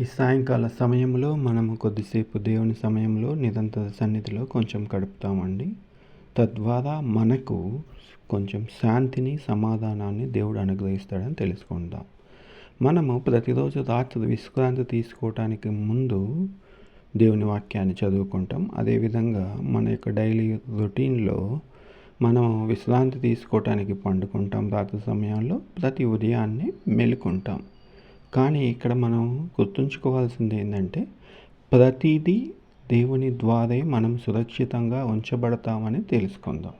ఈ సాయంకాల సమయంలో మనము కొద్దిసేపు దేవుని సమయంలో నిరంతర సన్నిధిలో కొంచెం గడుపుతామండి. తద్వారా మనకు కొంచెం శాంతిని సమాధానాన్ని దేవుడు అనుగ్రహిస్తాడని తెలుసుకుందాం. మనము ప్రతిరోజు రాత్రి విశ్రాంతి తీసుకోవటానికి ముందు దేవుని వాక్యాన్ని చదువుకుంటాం. అదేవిధంగా మన యొక్క డైలీ రొటీన్లో మనం విశ్రాంతి తీసుకోవటానికి పండుకుంటాం రాత్రి సమయంలో. ప్రతి ఉదయాన్నే మెలుకుంటాం. కానీ ఇక్కడ మనం గుర్తుంచుకోవాల్సింది ఏంటంటే ప్రతిదీ దేవుని ద్వారే మనం సురక్షితంగా ఉంచబడతామని తెలుసుకుందాం.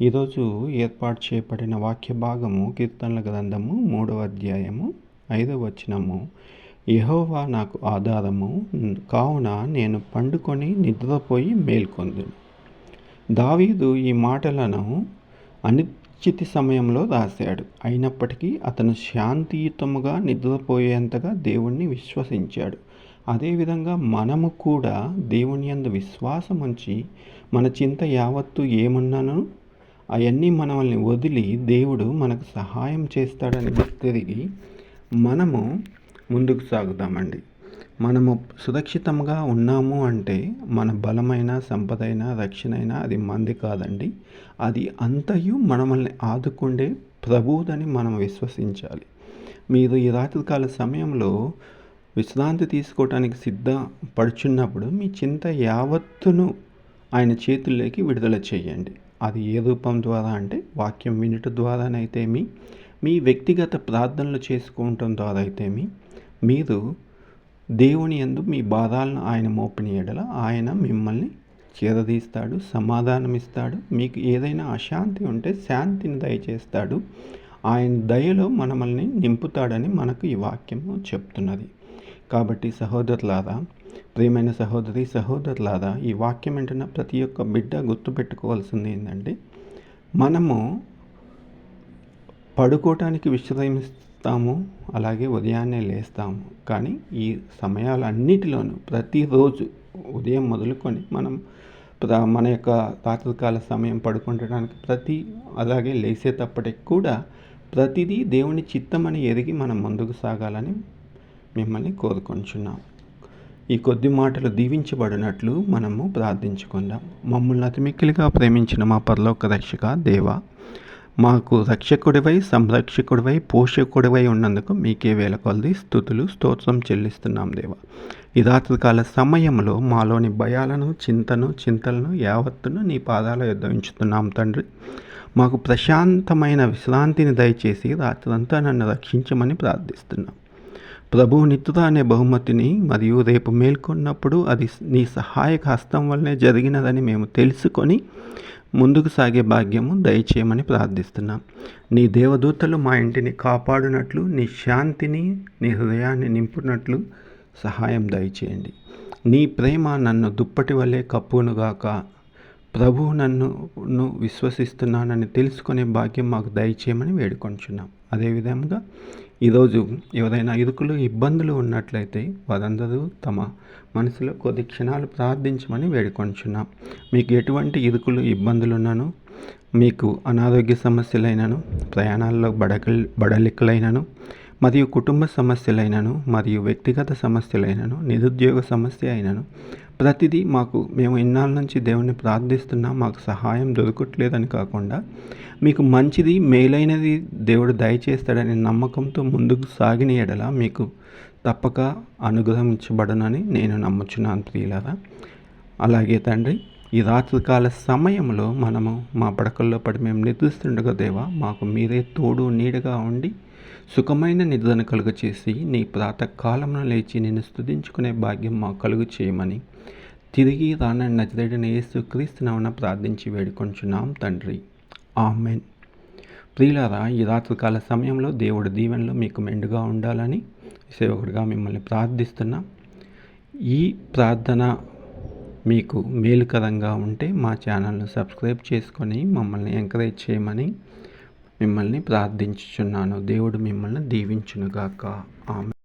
ఈరోజు ఏర్పాటు చేయబడిన వాక్య భాగము కీర్తనల గ్రంథము మూడవ అధ్యాయము ఐదవ వచనము. యహోవా నాకు ఆధారము కావున నేను పండుకొని నిద్రపోయి మేల్కొందును. దావీదు ఈ మాటలను అని చితి సమయంలో రాశాడు. అయినప్పటికీ అతను శాంతియుతముగా నిద్రపోయేంతగా దేవుణ్ణి విశ్వసించాడు. అదేవిధంగా మనము కూడా దేవుని అందు విశ్వాసం ఉంచి మన చింత యావత్తు ఏమన్నాను అవన్నీ మనల్ని వదిలి దేవుడు మనకు సహాయం చేస్తాడని తిరిగి మనము ముందుకు సాగుదామండి. మనము సురక్షితంగా ఉన్నాము అంటే మన బలమైన సంపదైన రక్షణైన అది మంది కాదండి. అది అంతయు మనమల్ని ఆదుకుండే ప్రభువుదని మనం విశ్వసించాలి. మీరు ఈ రాత్రికాల సమయంలో విశ్రాంతి తీసుకోవటానికి సిద్ధపడుచున్నప్పుడు మీ చింత యావత్తును ఆయన చేతుల్లోకి విడుదల చేయండి. అది ఏ రూపం ద్వారా అంటే వాక్యం వినుట ద్వారానైతేమి మీ వ్యక్తిగత ప్రార్థనలు చేసుకోవటం ద్వారా అయితేమి మీరు దేవుని యందు మీ బాధాలను ఆయన మోపిన ఎడల ఆయన మిమ్మల్ని చేరదీస్తాడు సమాధానం ఇస్తాడు మీకు ఏదైనా అశాంతి ఉంటే శాంతిని దయచేస్తాడు. ఆయన దయలో మనమల్ని నింపుతాడని మనకు ఈ వాక్యము చెప్తున్నది. కాబట్టి సహోదరులారా ప్రియమైన సహోదరి సహోదరులారా ఈ వాక్యం ఏంటన్న ప్రతి ఒక్క బిడ్డ గుర్తుపెట్టుకోవాల్సింది ఏంటంటే మనము పడుకోవటానికి వస్తాము అలాగే ఉదయాన్నే లేస్తాము. కానీ ఈ సమయాలన్నిటిలోనూ ప్రతిరోజు ఉదయం మొదలుకొని మనం మన యొక్క రాత్రికాల సమయం పడుకుంటడానికి ప్రతి అలాగే లేసేటప్పటికి కూడా ప్రతిదీ దేవుని చిత్తం అని ఎదిగి మనం ముందుకు సాగాలని మిమ్మల్ని కోరుకొంచున్నాం. ఈ కొద్ది మాటలు దీవించబడినట్లు మనము ప్రార్థించుకుందాం. మమ్మల్ని అతిమిక్కిలిగా ప్రేమించిన మా పరలోక రక్షక దేవ మాకు రక్షకుడివై సంరక్షకుడివై పోషకుడివై ఉన్నందుకు మీకే వేల కొలది స్థుతులు స్తోత్రం చెల్లిస్తున్నాం దేవ. ఈ రాత్రికాల సమయంలో మాలోని భయాలను చింతను చింతలను యావత్తును నీ పాదాల యుద్ధ ఉంచుతున్నాం తండ్రి. మాకు ప్రశాంతమైన విశ్రాంతిని దయచేసి రాత్రంతా నన్ను రక్షించమని ప్రార్థిస్తున్నాం. ప్రభువు నిత్తుత అనే బహుమతిని మరియు రేపు మేల్కొన్నప్పుడు అది నీ సహాయక హస్తం వల్లనే జరిగినదని మేము తెలుసుకొని ముందుకు సాగే భాగ్యము దయచేయమని ప్రార్థిస్తున్నాం. నీ దేవదూతలు మా ఇంటిని కాపాడునట్లు నీ శాంతిని నీ హృదయాన్ని నింపునట్లు సహాయం దయచేయండి. నీ ప్రేమ నన్ను దుప్పటి వల్లే కప్పునుగాక ప్రభు నన్ను విశ్వసిస్తున్నానని తెలుసుకునే భాగ్యం మాకు దయచేయమని వేడుకొంచున్నాం. అదేవిధంగా ఈరోజు ఎవరైనా ఇరుకులు ఇబ్బందులు ఉన్నట్లయితే వారందరూ తమ మనసులో కొద్ది క్షణాలు ప్రార్థించమని వేడుకొంచున్నాం. మీకు ఎటువంటి ఇరుకులు ఇబ్బందులు ఉన్నాను మీకు అనారోగ్య సమస్యలైనను ప్రయాణాల్లో బడకల్ బడలికలైనను మరియు కుటుంబ సమస్యలైనను మరియు వ్యక్తిగత సమస్యలైనను నిరుద్యోగ సమస్య అయినను. ప్రతిదీ మాకు మేము ఇన్నాళ్ళ నుంచి దేవుణ్ణి ప్రార్థిస్తున్నా మాకు సహాయం దొరకట్లేదని కాకుండా మీకు మంచిది మేలైనది దేవుడు దయచేస్తాడనే నమ్మకంతో ముందుకు సాగిన ఎడల మీకు తప్పక అనుగ్రహించబడనని నేను నమ్ముచున్నాను ప్రియులరా. అలాగే తండ్రి ఈ రాత్రికాల సమయంలో మనము మా పడకల్లో పడి మేము నిద్రిస్తుండగా దేవా మాకు మీరే తోడు నీడగా ఉండి సుఖమైన నిద్రను కలుగ చేసి నీ ప్రాతకాలంలో లేచి నేను స్తుతించుకునే భాగ్యం మాకు కలుగు చేయమని తిరిగి రాన నజరేడని యేసు క్రీస్తునవన ప్రార్థించి వేడుకొంచున్నాం తండ్రి. ఆమెన్. ప్రియులారా ఈ రాత్రికాల సమయంలో దేవుడి దీవెనలో మీకు మెండుగా ఉండాలని సేవకుడిగా మిమ్మల్ని ప్రార్థిస్తున్నాం. ఈ ప్రార్థన మీకు మేలుకరంగా ఉంటే మా ఛానల్ను సబ్స్క్రైబ్ చేసుకొని మమ్మల్ని ఎంకరేజ్ చేయమని మిమ్మల్ని ప్రార్థించుచున్నాను. దేవుడు మిమ్మల్ని దీవించునుగాక. ఆమె